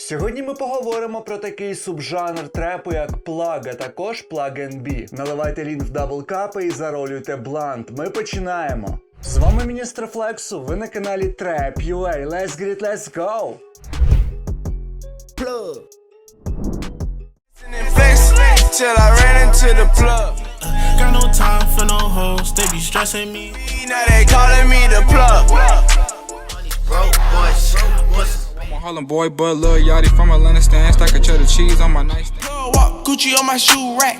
Сьогодні ми поговоримо про такий субжанр трепу, як плаг, а також плаг NB. Наливайте лін в даблкапи і заролюйте блант. Ми починаємо. З вами міністр Флексу. Ви на каналі Trap UA. Let's get it, let's go! plug. and flex till I ran into the plug. Got no time for no hoes, they be stressing me. Now they calling me the plug. Broke a Harlem boy, but Lil Yachty from Atlanta stand. Stack of cheddar cheese on my nightstand. Plug walk, Gucci on my shoe rack.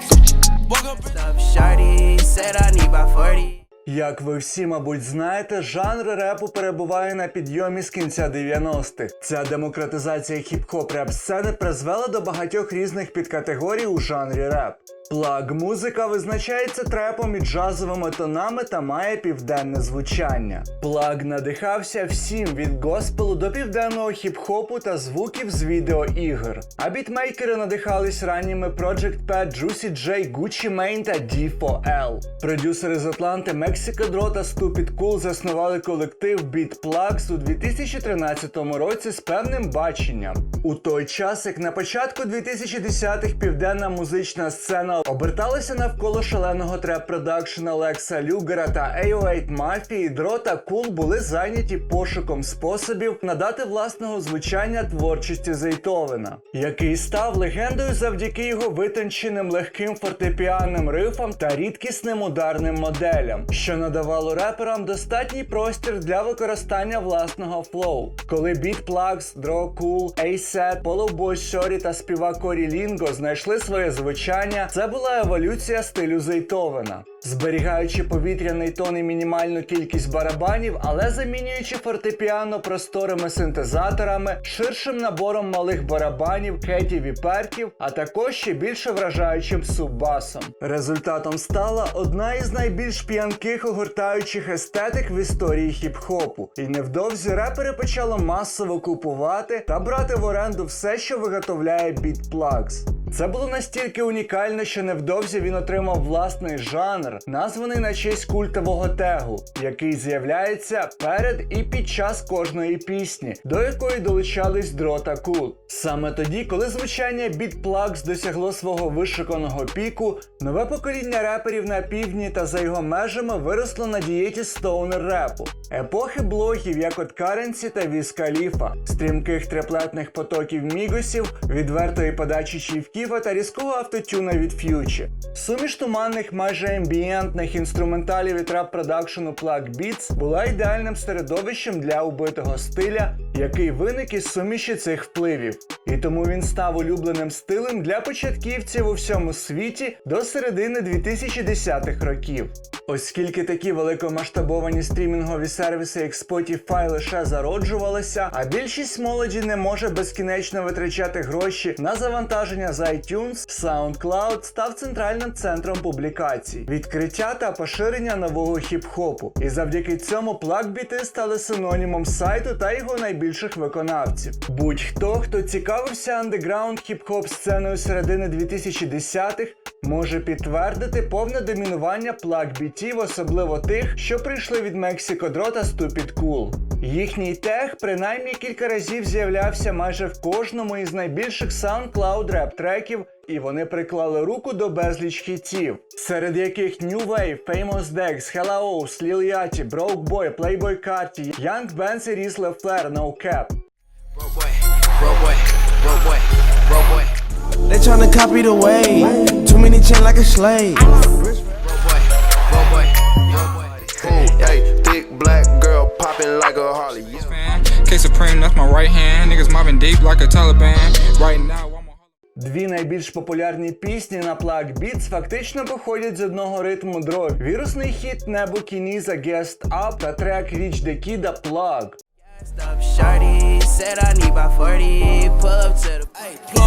Woke up up? Said I need about 40. Як ви всі, мабуть, знаєте, жанр репу перебуває на підйомі з кінця 90-х. Ця демократизація хіп-хоп реп сцени призвела до багатьох різних підкатегорій у жанрі реп. Плаг музика визначається трепом і джазовими тонами та має південне звучання. Плаг надихався всім від госпелу до південного хіп-хопу та звуків з відеоігр. А бітмейкери надихались ранніми Project Pat, Juicy J, Gucci Mane та D4L. Продюсери з Атланти Mexico Draw та Stupid Cool заснували колектив Beat Plugs у 2013 році з певним баченням. У той час, як на початку 2010-х південна музична сцена оберталася навколо шаленого треп-продакшена Лекса Люгера та AO8 Mafia, Дро та Кул були зайняті пошуком способів надати власного звучання творчості Зейтовена, який став легендою завдяки його витонченим легким фортепіанним рифам та рідкісним ударним моделям, що надавало реперам достатній простір для використання власного флоу. Коли Beat Plugs, Draw Cool, A-Set, Polo та співак Корі Лінго знайшли своє звучання, це була еволюція стилю Зейтовена. Зберігаючи повітряний тон і мінімальну кількість барабанів, але замінюючи фортепіано просторими синтезаторами, ширшим набором малих барабанів, кетів і перків, а також ще більше вражаючим суббасом. Результатом стала одна із найбільш п'янких огортаючих естетик в історії хіп-хопу. І невдовзі репери почали масово купувати та брати в оренду все, що виготовляє Beat Plugs. Це було настільки унікально, що невдовзі він отримав власний жанр, названий на честь культового тегу, який з'являється перед і під час кожної пісні, до якої долучались Дро та Кул. Саме тоді, коли звучання Beat Plugs досягло свого вишуканого піку, нове покоління реперів на півдні та за його межами виросло на дієті стоунер репу, епохи блогів, як от Каренсі та Віз Каліфа, стрімких триплетних потоків мігосів, відвертої подачі чівківа та різкого автотюна від Ф'ючі. Суміш туманних, майже ембієнтних інструменталів і трап продакшену Plug Beats була ідеальним середовищем для убитого стиля, який виник із суміші цих впливів. І тому він став улюбленим стилем для початківців у всьому світі до середини 2010-х років. Оскільки такі великомасштабовані стрімінгові сервіси, як Spotify, лише зароджувалися, а більшість молоді не може безкінечно витрачати гроші на завантаження з iTunes, SoundCloud став центральним центром публікацій, відкриття та поширення нового хіп-хопу. І завдяки цьому плакбіти стали синонімом сайту та його найбільших виконавців. Будь-хто, хто цікавився андеграунд хіп-хоп сценою середини 2010-х, може підтвердити повне домінування плакбітів, особливо тих, що прийшли від Draw та Stupid Cool. Їхній тег принаймні кілька разів з'являвся майже в кожному із найбільших SoundCloud реп треків, і вони приклали руку до безліч хітів, серед яких New Wave, Famous Dex, Hella O's, Lil Yachty, Broke Boy, Playboy Carti, Young Benz і Riz Flair, No Cap. Broke boy, broke boy, broke boy, broke boy. They tryna copy the way. Too many chain like a slave. Broke boy, broke boy, broke boy. Hey, hey, thick black popping like a Harley. Yeah. Fan, K Supreme, that's my right hand. Niggas mobbing deep like a Taliban. Right now, I'm a Дві найбільш популярні пісні на Plug Beats фактично походять з одного ритму дров. Вірусний хіт Небо Кініза Guest Up та трек Reach the Kid Plug. Up shorty said I need about 40. Pull up to the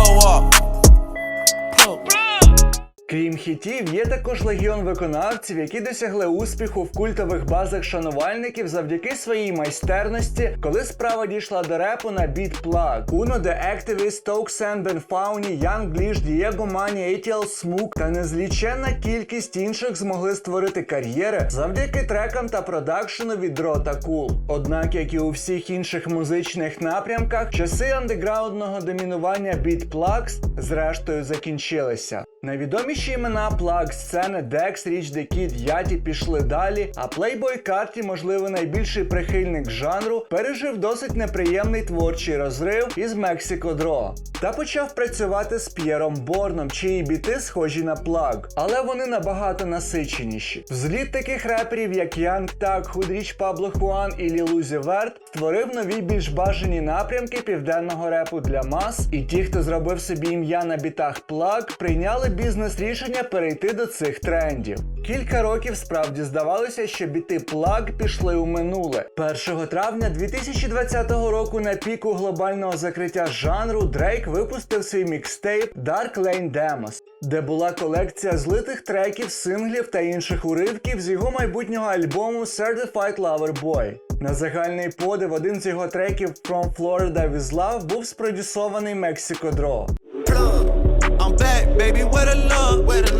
хітів є також легіон виконавців, які досягли успіху в культових базах шанувальників завдяки своїй майстерності, коли справа дійшла до репу на біт Plug. Uno The Activist, Toxen, Ben Fauny, Young Glitch, Diego Mani, ATL Smook та незліченна кількість інших змогли створити кар'єри завдяки трекам та продакшену від Dro та Cool. Однак, як і у всіх інших музичних напрямках, часи андеграундного домінування Beat Plugs зрештою закінчилися. Найвідоміші імена плаг сцени Dex, Rich the Яті пішли далі, а Playboy Carti, можливо, найбільший прихильник жанру, пережив досить неприємний творчий розрив із Mexico Draw та почав працювати з П'єром Борном, чиї біти схожі на плаг, але вони набагато насиченіші. Взліт таких реперів, як Young Thug, Худріч Пабло Хуан і Лілузі Верт, створив нові більш бажані напрямки південного репу для мас, і ті, хто зробив собі ім'я на бітах плаг, прийняли бізнес-рішення перейти до цих трендів. Кілька років справді здавалося, що біти плаг пішли у минуле. 1 травня 2020 року на піку глобального закриття жанру Дрейк випустив свій мікстейп Dark Lane Demos, де була колекція злитих треків, синглів та інших уривків з його майбутнього альбому Certified Lover Boy. На загальний подив один з його треків From Florida with Love був спродюсований Mexico Draw. I'm back, baby, where the love, where the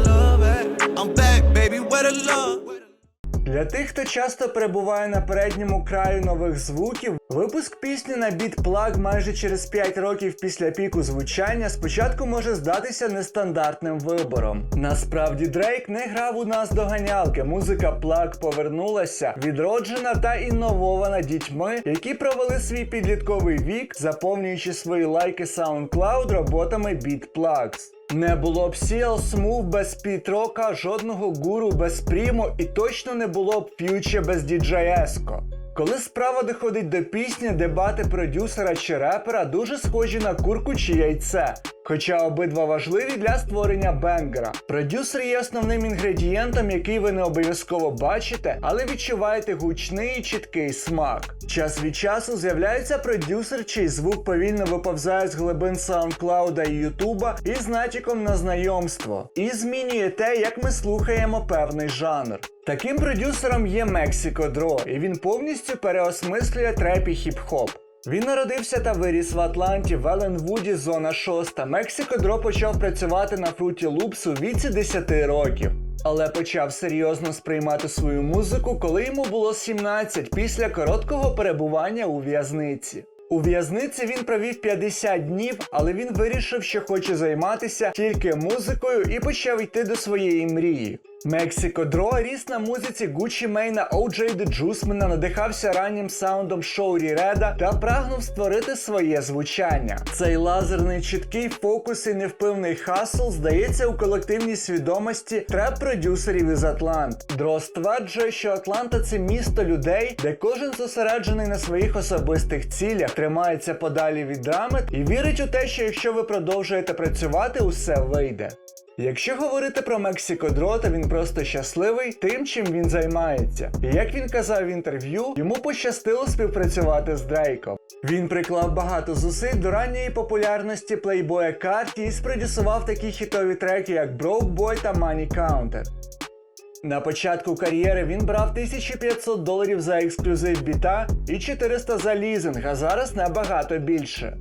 Для тих, хто часто перебуває на передньому краю нових звуків, випуск пісні на біт плаг майже через 5 років після піку звучання спочатку може здатися нестандартним вибором. Насправді Дрейк не грав у нас доганялки. Музика плаг повернулася, відроджена та інновована дітьми, які провели свій підлітковий вік, заповнюючи свої лайки SoundCloud роботами біт Plugs. Не було б CL Smooth без Пітрока, жодного гуру без Прімо і точно не було б ф'юче без Діджаєско. Коли справа доходить до пісні, дебати продюсера чи репера дуже схожі на курку чи яйце. Хоча обидва важливі для створення бенгера. Продюсер є основним інгредієнтом, який ви не обов'язково бачите, але відчуваєте гучний і чіткий смак. Час від часу з'являється продюсер, чий звук повільно виповзає з глибин SoundCloud і Ютуба із натяком на знайомство, і змінює те, як ми слухаємо певний жанр. Таким продюсером є Mexico Draw, і він повністю переосмислює треп і хіп-хоп. Він народився та виріс в Атланті, в Еленвуді, зона 6. Мексико Дро почав працювати на фруті Лупс у віці 10 років. Але почав серйозно сприймати свою музику, коли йому було 17 після короткого перебування у в'язниці. У в'язниці він провів 50 днів, але він вирішив, що хоче займатися тільки музикою і почав йти до своєї мрії. Мексико Дро ріс на музиці Гучі Мейна, О'Джей Де Джусмена, надихався раннім саундом Шоурі Реда та прагнув створити своє звучання. Цей лазерний чіткий фокус і невпевний хасл здається у колективній свідомості треп-продюсерів із Атлант. Дро стверджує, що Атланта це місто людей, де кожен зосереджений на своїх особистих цілях, тримається подалі від драми і вірить у те, що якщо ви продовжуєте працювати, усе вийде. Якщо говорити про Мексико Дро, то він просто щасливий тим, чим він займається. І як він казав в інтерв'ю, йому пощастило співпрацювати з Дрейком. Він приклав багато зусиль до ранньої популярності плейбоя Карті і спродюсував такі хітові треки, як Broke Boy та Money Counter. На початку кар'єри він брав 1500 доларів за ексклюзив біта і 400 за лізинг, а зараз набагато більше.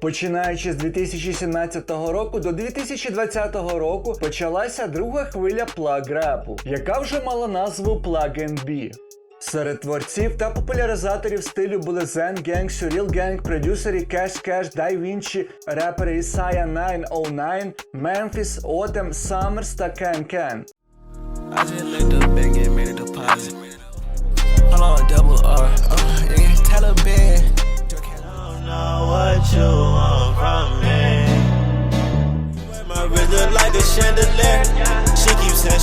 Починаючи з 2017 року до 2020 року почалася друга хвиля плаг репу, яка вже мала назву Plug NB. Серед творців та популяризаторів стилю були Zen Gang, Surreal Gang, продюсери Cash Cash, Die Vinci, репери Isaiah 909, Memphis, Autumn, Summers та Can Can. I just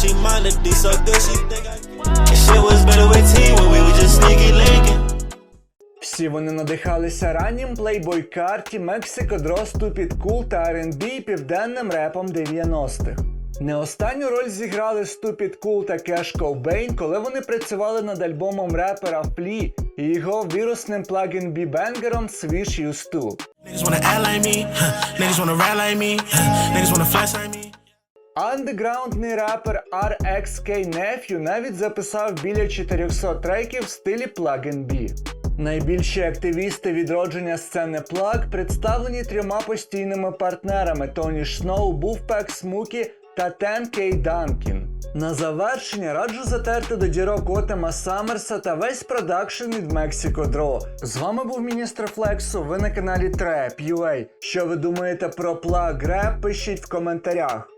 she minded D so good, she think I. Shit was better with T when we were just sneaky linking. Всі вони надихалися раннім Playboy Карті, Mexico Draw, Stupid Cool та R&B південним репом 90-х. Не останню роль зіграли Stupid Cool та Cash Cobain, коли вони працювали над альбомом репера Flea і його вірусним плагін бі-бенгером Swish Used To. Андеграундний рапер RXK Nephew навіть записав біля 400 треків в стилі Plug B. Найбільші активісти відродження сцени Plug представлені трьома постійними партнерами Тоні Шноу, Буфпек Смукі та Тен Кей Данкін. На завершення раджу затерти до дірок Отема Саммерса та весь продакшн від Mexico Draw. З вами був міністр Флексу. Ви на каналі Trap UA. Що ви думаєте про Plug Rap, пишіть в коментарях.